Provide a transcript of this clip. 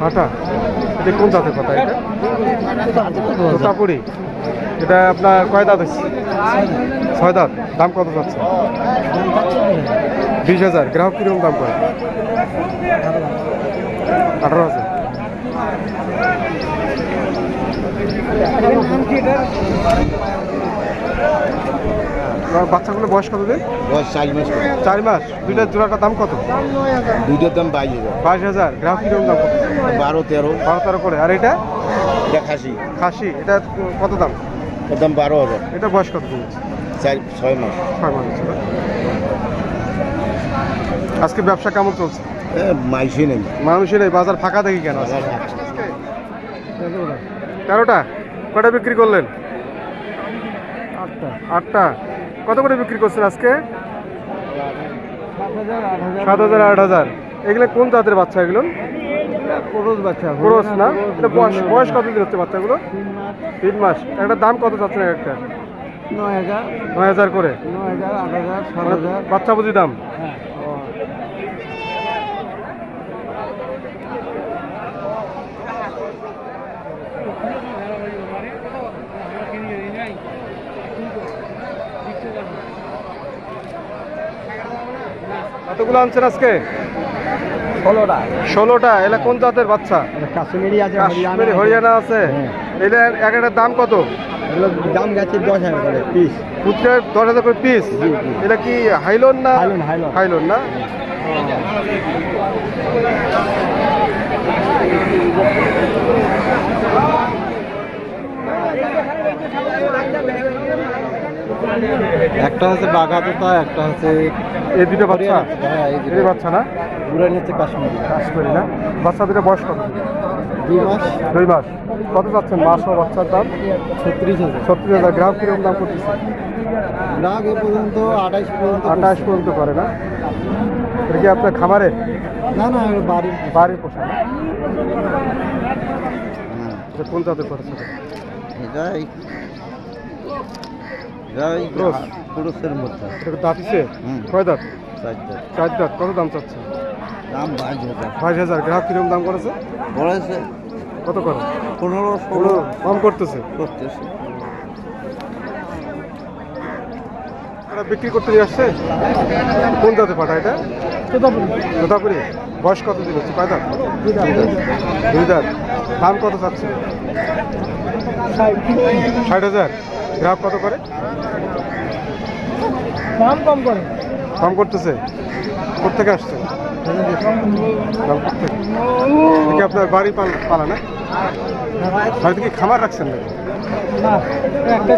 হাঁটা এটা কোন জাতের কথা এটা? তোতাপুরি। এটা আপনার কয় দাঁত হচ্ছে ছয় দাঁত। দাম কত যাচ্ছে? বিশ হাজার। গ্রাহক কীরকম দাম করে? আঠারো হাজার। আর বাচ্চাগুলো বয়স কত দিন? বয়স চার মাস করে। চার মাস। দুইটা জোড়াটার দাম কত? দুইটার দাম বাইশ হাজার। বাইশ হাজার। গ্রাহক কীরকম দাম কত? বারো তেরো। বারো তেরো করে। আর এটা? এটা খাসি। খাসি। এটা কত দাম? ওর দাম বারো হাজার। এটা বয়স কত দিন? চার ছয় মাস। ছয় মাস আজকে ব্যবসা কেমন চলছে? এ, মাইসে নেই। মানুষের এই বাজার ফাঁকা দেখি কেন? তেরোটা? কটা বিক্রি করলেন? আটটা। আটটা। কত করে বিক্রি করছেন আজকে? সাত হাজার আট হাজার। এগুলো কোন জাতের বাচ্চা এগুলো? বাচ্চা ক্রোস না? বয়স বয়স কত দিন হচ্ছে বাচ্চাগুলো? তিন মাস। মাস। একটা দাম কত যাচ্ছে না একটা? নয় হাজার। নয় হাজার করে। নয় হাজার আট হাজার সাত মানে হাজার। বাচ্চা বুঝি দাম? হ্যাঁ। কতগুলো আনছেন আজকে? ষোলোটা। ষোলোটা এলা কোন জাতের বাচ্চা? কাশ্মীরি আছে কাশ্মীরি হরিয়ানা আছে। হ্যাঁ। এটা এক একটা দাম কত? দাম গেছে দশ হাজার করে পিস। দশ হাজার করে পিস। এটা কি হাইলন না হাইলন, হাইলন। হাইলন না? একটা হচ্ছে বাঘাতোতা একটা হচ্ছে এই দুটো বাচ্চা? হ্যাঁ এই বাচ্চা না? পুরান হচ্ছে কাশ্মীরি। কাশ্মীরি না? বাচ্চা দুটো বয়স কত? দুই মাস। দুই মাস। কত যাচ্ছেন মাস ও বাচ্চার দাম? ছত্রিশ হাজার। ছত্রিশ হাজার। গ্রাম কীরকম দাম করতেছে? গ্রাহক এ পর্যন্ত আঠাইশ পর্যন্ত আঠাশ পর্যন্ত করে না? এটা কি আপনার খামারে? না না বাড়ির বাড়ির পোষা না? এটা কোন জাতের করেছে এটাই মধ্যে। এটা। কয় দাঁত? চার দাঁত। কত দাম চাচ্ছে? দাম বাইশ হাজার। বাইশ হাজার। গ্রাহক কীরকম দাম করেছে? বলেছে কত করে? পনেরো ষোলো। কম করতেছে? করতেছে। এটা বিক্রি করতে নিয়ে আসছে? কোন জাতের পাঠা এটা? তোতাপুরি বয়স কত দিন হচ্ছে? কয় দাঁত। দুই দাঁত। দাম কত চাচ্ছে ষাট হাজার। গ্রাহক কত করে? দাম কম করে। কম করতেছে? কোথেকে আসছে? আপনার বাড়ি পাল না? বাড়িতে কি খামার রাখছেন নাকি? না একটা